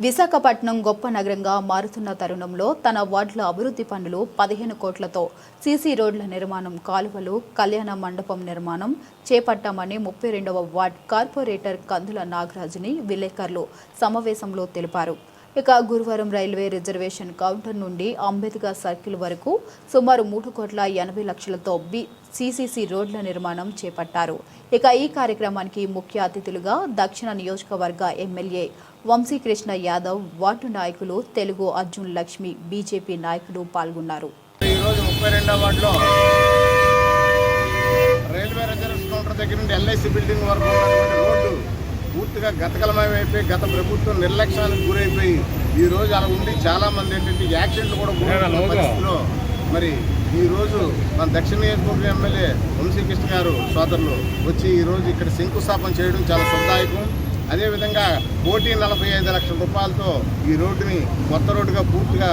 విశాఖపట్నం గొప్ప నగరంగా మారుతున్న తరుణంలో తన వార్డుల అభివృద్ధి పనులు పదిహేను కోట్లతో సీసీ రోడ్ల నిర్మాణం కాలువలు కళ్యాణ మండపం నిర్మాణం చేపట్టామని ముప్పై రెండవ వార్డ్ కార్పొరేటర్ కందుల నాగరాజుని విలేకరులు సమావేశంలో తెలిపారు. ఇక గురువారం రైల్వే రిజర్వేషన్ కౌంటర్ నుండి అంబేద్కర్ సర్కిల్ వరకు సుమారు మూడు కోట్ల ఎనభై లక్షలతో బి సిసిసి రోడ్ల నిర్మాణం చేపట్టారు. ఇక ఈ కార్యక్రమానికి ముఖ్య అతిథులుగా దక్షిణ నియోజకవర్గ ఎమ్మెల్యే వంశీకృష్ణ యాదవ్ వార్డు నాయకులు తెలుగు అర్జున్ లక్ష్మి బీజేపీ నాయకులు పాల్గొన్నారు. రైల్వే రిజర్వేషన్ కౌంటర్ దగ్గర నుండి ఎల్ఐసి బిల్డింగ్ వరకు పూర్తిగా గతకలమయమైపోయి గత ప్రభుత్వం నిర్లక్ష్యానికి గురైపోయి ఈ రోజు అలా ఉండి చాలా మంది ఏంటంటే యాక్సిడెంట్లు కూడా పరిస్థితిలో మరి ఈ రోజు మన దక్షిణ నియోజకవర్గ ఎమ్మెల్యే వంశీకృష్ణ గారు సోదరులు వచ్చి ఈ రోజు ఇక్కడ శంకుస్థాపన చేయడం చాలా శుభదాయకం అదేవిధంగా కోటి నలభై ఐదు లక్షల రూపాయలతో ఈ రోడ్డుని కొత్త రోడ్డుగా పూర్తిగా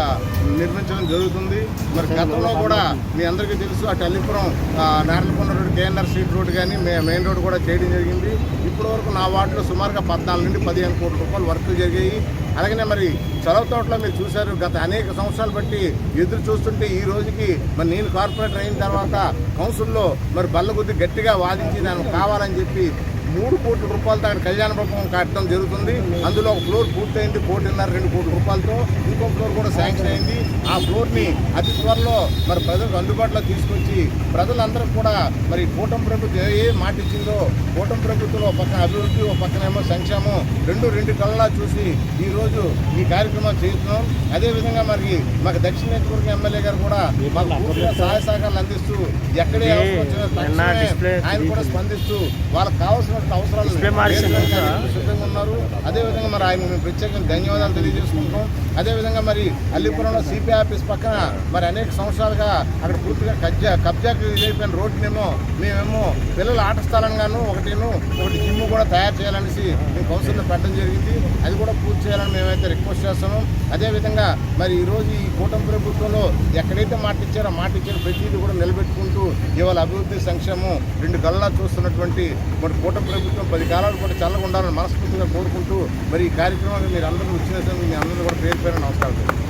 నిర్మించడం జరుగుతుంది. మరి గతంలో కూడా మీ అందరికీ తెలుసు అటు Allipuram Narayanakonda road KNR street road కానీ మెయిన్ రోడ్డు కూడా చేయడం జరిగింది. ఇప్పటి వాటిలో సుమారుగా పద్నాలుగు నుండి పదిహేను కోట్ల రూపాయలు వర్క్ జరిగాయి. అలాగనే మరి చొరవ తోటలో మీరు చూశారు గత అనేక సంవత్సరాలు బట్టి ఎదురు చూస్తుంటే ఈ రోజుకి మరి నేను కార్పొరేటర్ అయిన తర్వాత కౌన్సిల్లో మరి బల్లగుద్ది గట్టిగా వాదించి నేను కావాలని చెప్పి మూడు కోట్ల రూపాయలతో అక్కడ కళ్యాణ మండపం కట్టడం జరుగుతుంది. అందులో ఒక ఫ్లోర్ పూర్తయింది కోటిన్నర రెండు కోట్ల రూపాయలతో. ఇంకో ఫ్లోర్ కూడా శాంక్షన్ అయింది. ఆ ఫ్లోర్ని అతి త్వరలో మరి ప్రజలకు అందుబాటులో తీసుకొచ్చి ప్రజలందరూ కూడా మరి కూటమి ప్రభుత్వం ఏ ఏ మాట ఇచ్చిందో కూటమి ప్రభుత్వంలో ఒక పక్కన అభివృద్ధి ఒక పక్కనేమో సంక్షేమం రెండు రెండు కళ్ళలా చూసి ఈ రోజు ఈ కార్యక్రమాలు చేస్తున్నాం. అదేవిధంగా మరి మాకు దక్షిణ నియోజకవర్గం ఎమ్మెల్యే గారు కూడా మాకు పూర్తిగా సహాయ సహకారాలు అందిస్తూ ఎక్కడే ఆయన కూడా స్పందిస్తూ వాళ్ళకి కావాల్సిన అవసరాలు సిద్ధంగా ఉన్నారు అదేవిధంగా మరి ఆయన మేము ప్రత్యేకంగా ధన్యవాదాలు తెలియజేసుకుంటాం అదేవిధంగా మరి అల్లిపురంలో సిపిఐ ఆఫీస్ పక్కన మరి అనేక సంవత్సరాలుగా అక్కడ పూర్తిగా కబ్జా కబ్జాకి ఇదైపోయిన రోడ్డునేమో మేమేమో పిల్లల ఆట స్థలంగాను ఒకటిను ఒకటి జిమ్ కూడా తయారు చేయాలనేసి మేము కౌన్సిల్లో పెట్టడం జరిగింది. అది కూడా పూర్తి చేయాలని మేమైతే రిక్వెస్ట్ చేస్తున్నాం. అదేవిధంగా మరి ఈరోజు ఈ కూటమి ప్రభుత్వంలో ఎక్కడైతే మాట ఇచ్చారో మాట ఇచ్చారో ప్రతిదీ కూడా నిలబెట్టుకుంటూ ఇవాళ అభివృద్ధి సంక్షేమం రెండు గల్లా చూస్తున్నటువంటి మరి కూటమి ప్రభుత్వం పది కాలాలు కూడా చల్లగా ఉండాలని మనస్ఫూర్తిగా కోరుకుంటూ మరి ఈ కార్యక్రమాన్ని మీరు అందరూ వచ్చిన మీ అందరూ కూడా పేరు పేరు నమస్కారం.